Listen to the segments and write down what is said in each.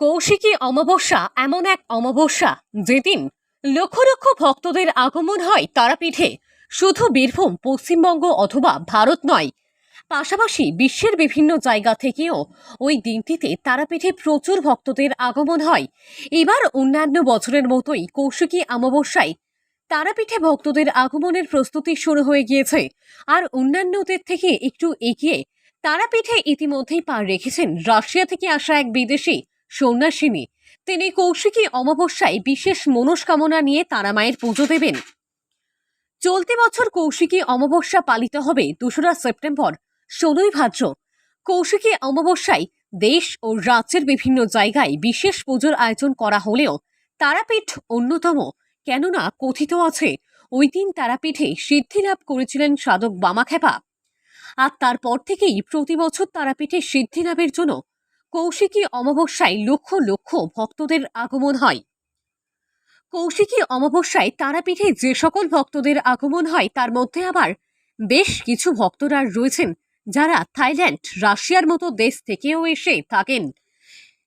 কৌশিকী অমাবস্যা এমন এক অমাবস্যা যেদিন লক্ষ লক্ষ ভক্তদের আগমন হয় তারাপীঠে। শুধু বীরভূম, পশ্চিমবঙ্গ অথবা ভারত নয়, পাশাপাশি বিশ্বের বিভিন্ন জায়গা থেকেও ওই দিনটিতে তারাপীঠে প্রচুর ভক্তদের আগমন হয়। এবার অন্যান্য বছরের মতোই কৌশিকী অমাবস্যায় তারাপীঠে ভক্তদের আগমনের প্রস্তুতি শুরু হয়ে গিয়েছে আর অন্যান্যদের থেকে একটু এগিয়ে তারাপীঠে ইতিমধ্যেই পা রেখেছেন রাশিয়া থেকে আসা এক বিদেশি সন্ন্যাসিনী। তিনি কৌশিকী অমাবস্যায় বিশেষ মনস্কামনা নিয়ে তারামায়ের পুজো দেবেন। চলতি বছর কৌশিকী অমাবস্যা পালিত হবে দোসরা সেপ্টেম্বর, ষোলোই ভাদ্র। কৌশিকী অমাবস্যায় দেশ ও রাজ্যের বিভিন্ন জায়গায় বিশেষ পুজোর আয়োজন করা হলেও তারাপীঠ অন্যতম, কেননা কথিত আছে, ওই দিন তারাপীঠে সিদ্ধি লাভ করেছিলেন সাধক বামাখ্যাপা। আর তারপর থেকেই প্রতি বছর তারাপীঠে সিদ্ধি লাভের জন্য কৌশিকী অমাবস্যায় লক্ষ লক্ষ ভক্তদের আগমন হয়। কৌশিকী অমাবস্যায় তারাপীঠে যে সকল ভক্তদের আগমন হয়, তার মধ্যে আবার বেশ কিছু ভক্তরা রয়েছেন যারা থাইল্যান্ড, রাশিয়ার মতো দেশ থেকেও এসে থাকেন।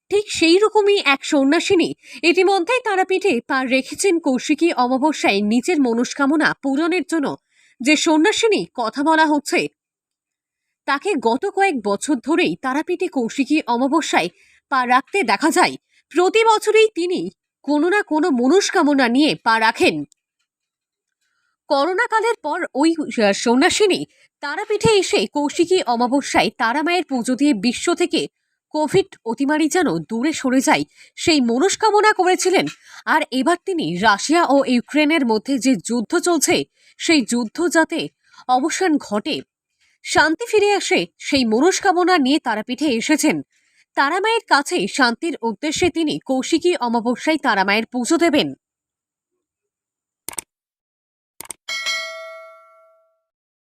ঠিক সেই রকমই এক সন্ন্যাসিনী ইতিমধ্যেই তারাপীঠে পা রেখেছেন কৌশিকী অমাবস্যায় নিজের মনস্কামনা পূরণের জন্য। যে সন্ন্যাসিনী কথা বলা হচ্ছে তাকে গত কয়েক বছর ধরেই তারাপীঠে কৌশিকী অমাবস্যায় পা রাখতে দেখা যায়। প্রতি বছরেই তিনি কোনো না কোনো মনস্কামনা নিয়ে পা রাখেন। করোনাকালের পর ওই সন্ন্যাসিনী তারাপীঠে এসে কৌশিকী অমাবস্যায় তারামায়ের পুজো দিয়ে বিশ্ব থেকে কোভিড অতিমারি যেন দূরে সরে যায়, সেই মনস্কামনা করেছিলেন। আর এবার তিনি রাশিয়া ও ইউক্রেনের মধ্যে যে যুদ্ধ চলছে, সেই যুদ্ধ যাতে অবসান ঘটে শান্তি ফিরে আসে সেই মনস্কামনা নিয়ে তারাপীঠে এসেছেন। তারামায়ের কাছে শান্তির উদ্দেশ্যে তিনি কৌশিকী অমাবস্যায় তারামায়ের পুজো দেবেন।